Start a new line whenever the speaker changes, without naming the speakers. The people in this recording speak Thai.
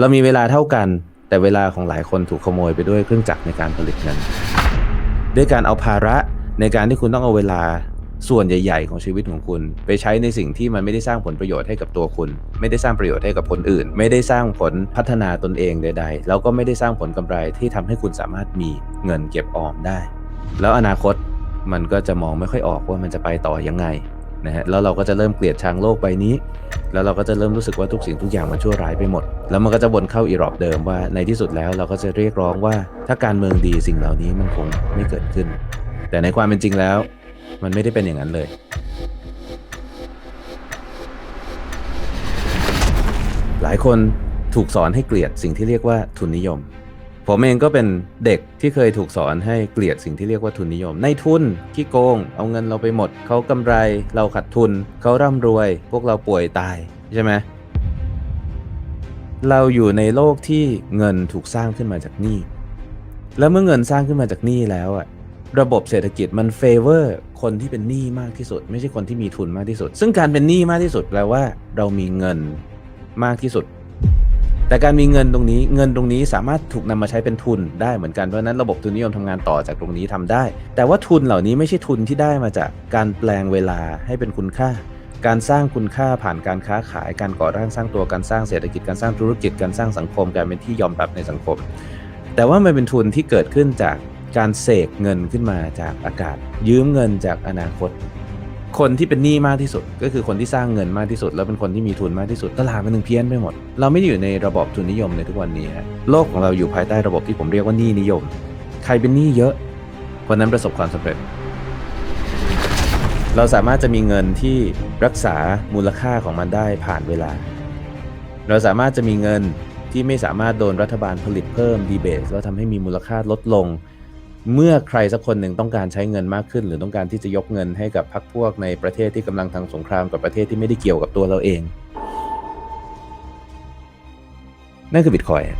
เรามีเวลาเท่ากัน แต่เวลาของหลายคนถูกขโมยไปด้วยเครื่องจักรในการผลิตเงิน ด้วยการเอาภาระในการที่คุณต้องเอาเวลาส่วนใหญ่ ๆ ของชีวิตของคุณ ไปใช้ในสิ่งที่มันไม่ได้สร้างผลประโยชน์ให้กับตัวคุณ ไม่ได้สร้างประโยชน์ให้กับคนอื่น ไม่ได้สร้างผลพัฒนาตนเองใด ๆ แล้วก็ไม่ได้สร้างผลกำไรที่ทำให้คุณสามารถมีเงินเก็บออมได้ แล้วอนาคตมันก็จะมองไม่ค่อยออกว่ามันจะไปต่อยังไง นะฮะแล้วเราก็จะเริ่มเกลียดชังโลกใบนี้ แล้วเราก็จะเริ่มรู้สึกว่าทุกสิ่งทุกอย่างมันชั่วร้ายไปหมด แล้วมันก็จะวนเข้าอีรอบเดิมว่าในที่สุดแล้วเราก็จะเรียกร้องว่าถ้าการเมืองดีสิ่งเหล่านี้มันคงไม่เกิดขึ้น แต่ในความเป็นจริงแล้ว มันไม่ได้เป็นอย่างนั้นเลยหลายคนถูกสอนให้เกลียดสิ่งที่เรียกว่าทุนนิยม ผมเองก็เป็นเด็กที่เคยถูกสอนให้เกลียดสิ่งที่เรียกว่าทุนนิยม ในทุนขี้โกง เอาเงินเราไปหมด เขากำไร เราขาดทุน เขาร่ำรวย พวกเราป่วยตายใช่ไหมเราอยู่ในโลกที่เงินถูกสร้างขึ้นมาจากหนี้ แล้วเมื่อเงินสร้างขึ้นมาจากหนี้แล้วอะระบบเศรษฐกิจมันเฟเวอร์คนที่เป็นหนี้มากที่สุด ไม่ใช่คนที่มีทุนมากที่สุด ซึ่งการเป็นหนี้มากที่สุดแปลว่า เรามีเงินมากที่สุด แต่การมีเงินตรงนี้เงินตรงนี้สามารถถูกนำมาใช้เป็นทุนได้เหมือนกันเพราะนั้นระบบทุนนิยมทำงานต่อจากตรงนี้ทำได้ แต่ว่าทุนเหล่านี้ไม่ใช่ทุนที่ได้มาจากการแปลงเวลาให้เป็นคุณค่า การสร้างคุณค่าผ่านการค้าขาย การก่อร่างสร้างตัวการสร้างเศรษฐกิจการสร้างธุรกิจการสร้างสังคมการเป็นที่ยอมรับในสังคม แต่ว่ามันเป็นทุนที่เกิดขึ้นจากการเสกเงินขึ้นมาจากอากาศ ยืมเงินจากอนาคต คนที่เป็นหนี้มากที่สุด ก็คือคนที่สร้างเงินมากที่สุด แล้วเป็นคนที่มีทุนมากที่สุดตลาดมันถึงเพี้ยนไปหมด เราไม่ได้อยู่ในระบบทุนนิยมในทุกวันนี้ฮะโลกของเราอยู่ภายใต้ระบบที่ผมเรียกว่าหนี้นิยม ใครเป็นหนี้เยอะ คนนั้นประสบความสำเร็จ เราสามารถจะมีเงินที่รักษามูลค่าของมันได้ผ่านเวลา เราสามารถจะมีเงินที่ไม่สามารถโดนรัฐบาลผลิตเพิ่มดีเบตแล้วทำให้มีมูลค่าลดลง เมื่อใครสักคนหนึ่งต้องการใช้เงินมากขึ้น หรือต้องการที่จะยกเงินให้กับพรรคพวกในประเทศที่กำลังทางสงครามกับประเทศที่ไม่ได้เกี่ยวกับตัวเราเอง นั่นคือบิตคอยน์